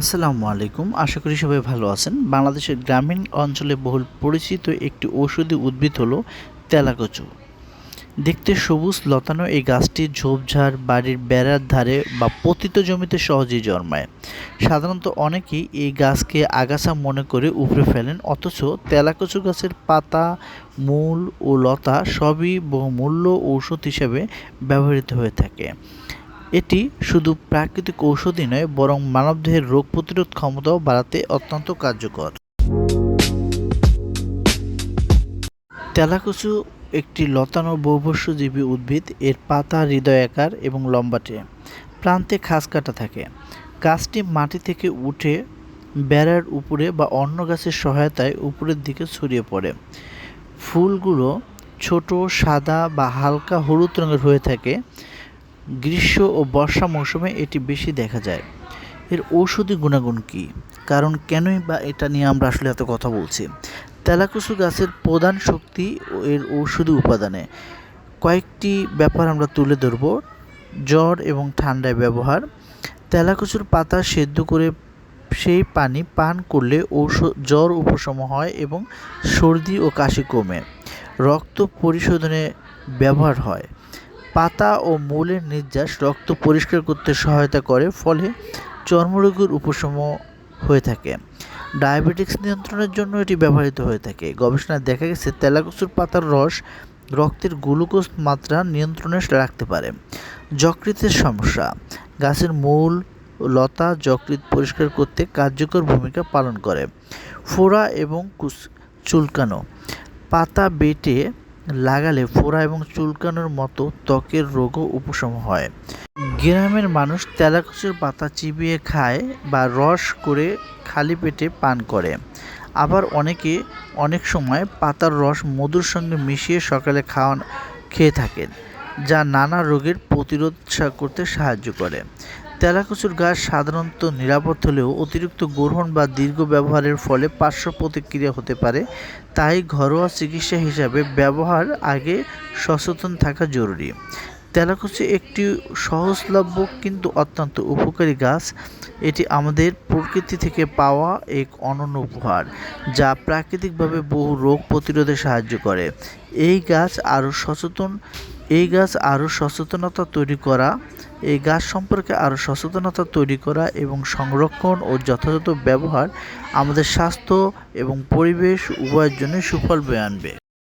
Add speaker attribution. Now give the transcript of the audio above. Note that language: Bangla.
Speaker 1: আসসালামু আলাইকুম। আশা করি সবাই ভালো আছেন। বাংলাদেশের গ্রামীণ অঞ্চলে বহুল পরিচিত একটি ঔষধি উদ্ভিদ হলো তেলাকচু। দেখতে সবুজ, লতানো এই গাছটি ঝোপঝাড়, বাড়ির বেড়ার ধারে বা পতিত জমিতে সহজেই জন্মায়। সাধারণত অনেকেই এই গাছকে আগাছা মনে করে উপড়ে ফেলেন, অথচ তেলাকচু গাছের পাতা, মূল ও লতা সবই বহুমূল্য ঔষধ হিসেবে ব্যবহৃত হয়ে থাকে। এটি শুধু প্রাকৃতিক ঔষধই নয়, বরং মানবদেহের রোগ প্রতিরোধ ক্ষমতাও বাড়াতে অত্যন্ত কার্যকর। তেলাকুচু একটি লতানো বহুবর্ষজীবী উদ্ভিদ, এর পাতা হৃদয়াকার এবং লম্বাটে, প্রান্তে খাস কাটা থাকে। গাছটি মাটি থেকে উঠে বেড়ার উপরে বা অন্য গাছের সহায়তায় উপরের দিকে ছড়িয়ে পড়ে। ফুলগুলো ছোট, সাদা বা হালকা হলুদ রঙের হয়ে থাকে। গ্রীষ্ম ও বর্ষা মৌসুমে এটি বেশি দেখা যায়। এর ঔষধি গুণাগুণ কী? কারণ কেনই বা এটা নিয়ে আমরা আসলে এত কথা বলছি? তেলাকুচু গাছের প্রধান শক্তি ও এর ঔষধি উপাদানে কয়েকটি ব্যাপার আমরা তুলে ধরব। জ্বর এবং ঠান্ডায় ব্যবহার। তেলাকুচুর পাতা সেদ্ধ করে সেই পানি পান করলে ঔষধ জ্বর উপশম হয় এবং সর্দি ও কাশি কমে। রক্ত পরিশোধনে ব্যবহার হয়। পাতা ও মূলের নির্যাস রক্ত পরিষ্কার করতে সহায়তা করে, ফলে চর্মরোগের উপশম হয়ে থাকে। ডায়াবেটিক্স নিয়ন্ত্রণের জন্য এটি ব্যবহৃত হয়ে থাকে। গবেষণায় দেখা গেছে তেলাকুচুর পাতার রস রক্তের গ্লুকোজ মাত্রা নিয়ন্ত্রণে রাখতে পারে। যকৃতের সমস্যা, গাছের মূল লতা যকৃত পরিষ্কার করতে কার্যকর ভূমিকা পালন করে। ফোড়া এবং চুলকানো, পাতা বেটে লাগালে ফোড়া এবং চুলকানোর মতো ত্বকের রোগও উপশম হয়। গ্রামের মানুষ তেলাকুচুর পাতা চিবিয়ে খায় বা রস করে খালি পেটে পান করে। আবার অনেকে অনেক সময় পাতার রস মধুর সঙ্গে মিশিয়ে সকালে খাওয়ান, খেয়ে থাকেন, যা নানা রোগের প্রতিরোধ করতে সাহায্য করে। তেলাকুচুর গাছ সাধারণত নিরাপদ হলেও অতিরিক্ত গ্রহণ বা দীর্ঘ ব্যবহারের ফলে পার্শ্ব প্রতিক্রিয়া হতে পারে। তাই ঘরোয়া চিকিৎসা হিসাবে ব্যবহার আগে সচেতন থাকা জরুরি। তেলাকুচি একটি সহজলভ্য কিন্তু অত্যন্ত উপকারী গাছ। এটি আমাদের প্রকৃতি থেকে পাওয়া এক অনন্য উপহার, যা প্রাকৃতিকভাবে বহু রোগ প্রতিরোধে সাহায্য করে। এই গাছ আরও সচেতন, এই গাছ আরও সচেতনতা তৈরি করা, এই গাছ সম্পর্কে আরও সচেতনতা তৈরি করা এবং সংরক্ষণ ও যথাযথ ব্যবহার আমাদের স্বাস্থ্য এবং পরিবেশ উভয়ের জন্য সুফল বয়ে আনবে।